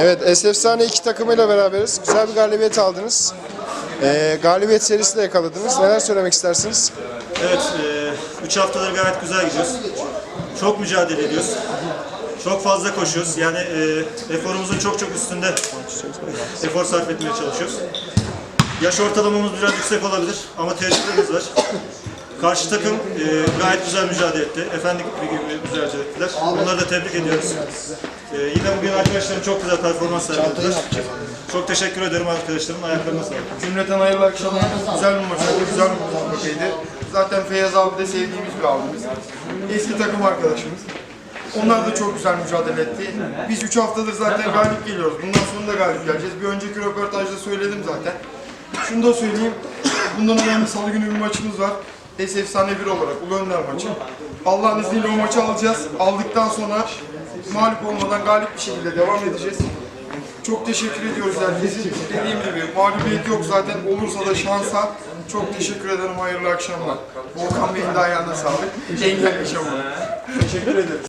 Evet, Esefsane iki takımıyla beraberiz. Güzel bir galibiyet aldınız. Ee, galibiyet serisi de yakaladınız. Neler söylemek istersiniz? Evet, 3 haftadır gayet güzel gidiyoruz. Çok mücadele ediyoruz. Çok fazla koşuyoruz. Yani e, eforumuzun çok çok üstünde efor sarf etmeye çalışıyoruz. Yaş ortalamamız biraz yüksek olabilir ama tecrübemiz var. Karşı takım e, gayet güzel mücadele etti. Efendik gibi mücadele ettiler. Onları da tebrik ediyoruz. E, yine bugün arkadaşlarım çok güzel performans sergilediler. Çok teşekkür ederim arkadaşlarım. Ayaklarına sağlık. Cümleten hayırlı akşamlar. Güzel bir maç oldu, güzel bir mücadeleydi. Zaten Feyyaz abi de sevdiğimiz bir abimiz. Eski takım arkadaşımız. Onlar da çok güzel mücadele etti. Biz 3 haftadır zaten galip geliyoruz. Bundan sonra da galip geleceğiz. Bir önceki röportajda söyledim zaten. Şunu da söyleyeyim. Bundan önemli salı günü bir maçımız var. Es efsane bir olarak Ulu Önder maçı. Allah'ın izniyle o maçı alacağız. Aldıktan sonra mağlup olmadan galip bir şekilde devam edeceğiz. Çok teşekkür ediyoruz herkese. Dediğim gibi mağlubiyet yok zaten olursa da şansa. Çok teşekkür ederim. Hayırlı akşamlar. Volkan Bey'in de ayağına sağlık. Engel yaşamı. Teşekkür ederim.